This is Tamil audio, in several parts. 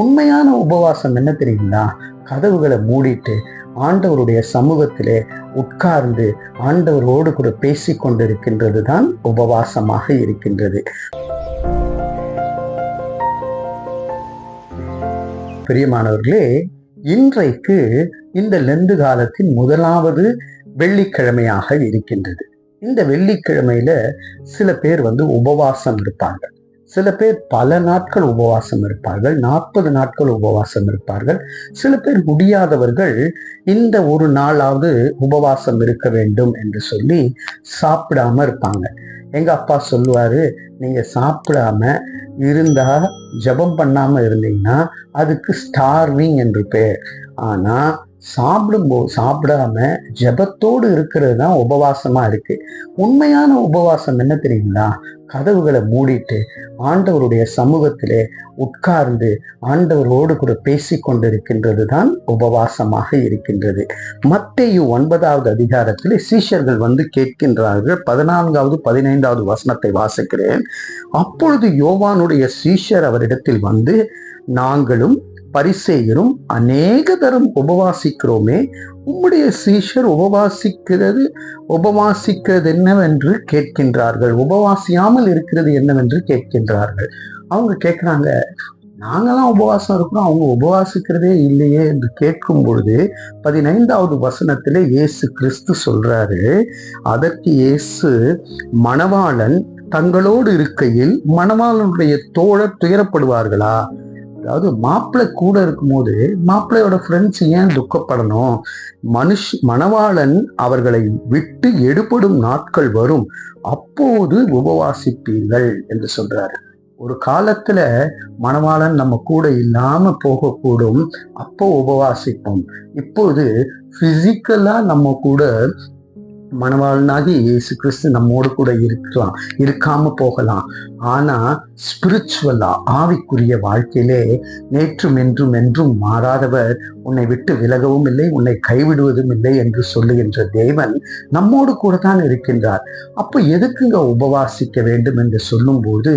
உண்மையான உபவாசம் என்ன தெரியுங்களா? கதவுகளை மூடிட்டு ஆண்டவருடைய சமூகத்திலே உட்கார்ந்து ஆண்டவரோடு கூட பேசிக் கொண்டிருக்கின்றது தான் உபவாசமாக இருக்கின்றது. பிரியமானவர்களே இன்றைக்கு இந்த லெந்து காலத்தின் முதலாவது வெள்ளிக்கிழமையாக இருக்கின்றது. இந்த வெள்ளிக்கிழமையில சில பேர் வந்து உபவாசம் இருப்பாங்க சில பேர் பல நாட்கள் உபவாசம் இருப்பார்கள் நாற்பது நாட்கள் உபவாசம் இருப்பார்கள். சில பேர் முடியாதவர்கள் இந்த ஒரு நாளாவது உபவாசம் இருக்க வேண்டும் என்று சொல்லி சாப்பிடாம இருப்பாங்க. எங்க அப்பா சொல்லுவாரு நீங்க சாப்பிடாம இருந்தா ஜெபம் பண்ணாம இருந்தீங்கன்னா அதுக்கு ஸ்டார்விங் என்று பேர். ஆனா சாப்பிடும்போது சாப்பிடாம ஜெபத்தோடு இருக்கிறது தான் உபவாசமா இருக்கு. உண்மையான உபவாசம் என்ன தெரியுங்களா? கதவுகளை மூடிட்டு ஆண்டவருடைய சமூகத்திலே உட்கார்ந்து ஆண்டவரோடு கூட பேசி கொண்டிருக்கின்றது தான் உபவாசமாக இருக்கின்றது. மத்தேயு ஒன்பதாவது அதிகாரத்தில் சீஷர்கள் வந்து கேட்கின்றார்கள். பதினான்காவது பதினைந்தாவது வசனத்தை வாசிக்கிறேன். அப்பொழுது யோவானுடைய சீஷர் அவரிடத்தில் வந்து நாங்களும் பரிசேயரும் அநேக தரம் உபவாசிக்கிறோமே. உம்முடைய சீஷர் உபவாசிக்கிறது உபவாசிக்கிறது என்னவென்று கேட்கின்றார்கள். உபவாசியாமல் இருக்கிறது என்னவென்று கேட்கின்றார்கள். அவங்க கேட்குறாங்க நாங்களாம் உபவாசம் இருக்கிறோம் அவங்க உபவாசிக்கிறதே இல்லையே என்று கேட்கும் பொழுது பதினைந்தாவது வசனத்திலே இயேசு கிறிஸ்து சொல்றாரு அதற்கு இயேசு மணவாளன் தங்களோடு இருக்கையில் மணவாளனுடைய தோழர் துயரப்படுவார்களா? அதாவது மாப்பிள்ளை கூட இருக்கும்போது மாப்பிள்ளையோட ஃப்ரெண்ட்ஸ் ஏன் துக்கப்படணும்? மனுஷ் மணவாளன் அவர்களை விட்டு எடுபடும் நாட்கள் வரும். அப்போது உபவாசிப்பீர்கள் என்று சொல்றாரு. ஒரு காலத்துல மணவாளன் நம்ம கூட இல்லாம போகக்கூடும். அப்போ உபவாசிப்போம். இப்போது பிசிக்கலா நம்ம கூட மணவாளனாகி இயேசு கிறிஸ்து நம்மோடு கூட இருக்கலாம் இருக்காம போகலாம். ஆனா ஸ்பிரிச்சுவலா ஆவிக்குரிய வாழ்க்கையிலே நேற்றும் என்றும் என்றும் மாறாதவர் உன்னை விட்டு விலகவும் இல்லை உன்னை கைவிடுவதும் இல்லை என்று சொல்லுகின்ற தேவன் நம்மோடு கூட தான் இருக்கின்றார். அப்போ எதுக்குங்க உபவாசிக்க வேண்டும் என்று சொல்லும்போது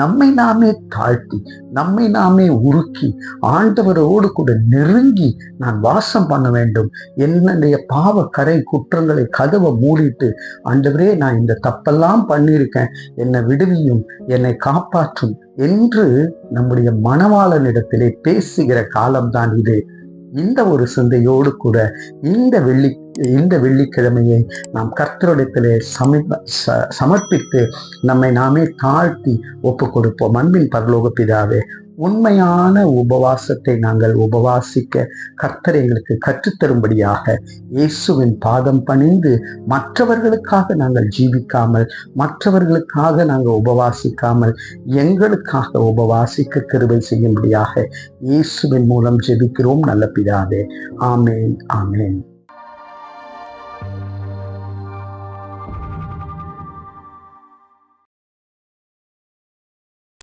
நம்மை நாமே தாழ்த்தி நம்மை நாமே உருக்கி ஆண்டவரோடு கூட நெருங்கி நான் வாசம் பண்ண வேண்டும். என்னுடைய பாவ கரை குற்றங்களை கதவு மூடிட்டு ஆண்டவரே நான் இந்த தப்பெல்லாம் பண்ணியிருக்கேன். என்னை விடுவியும் என்னை காப்பாற்றும் என்று நம்முடைய மணவாளனிடத்திலே பேசுகிற காலம்தான் இது. இந்த ஒரு சிந்தையோடு கூட இந்த வெள்ளி இந்த வெள்ளிக்கிழமையை நாம் கர்த்தரிடத்திலே சமீப ச- சமர்ப்பித்து நம்மை நாமே தாழ்த்தி ஒப்பு கொடுப்போம் அன்பின் பரலோக பிதாவே உண்மையான உபவாசத்தை நாங்கள் உபவாசிக்க கர்த்தர் எங்களுக்கு கற்றுத்தரும்படியாக இயேசுவின் பாதம் பணிந்து மற்றவர்களுக்காக நாங்கள் ஜீவிக்காமல் மற்றவர்களுக்காக நாங்கள் உபவாசிக்காமல் எங்களுக்காக உபவாசிக்க கிருவை செய்யும்படியாக இயேசுவின் மூலம் ஜெபிக்கிறோம் நல்ல பிதாவே. ஆமேன் ஆமேன்.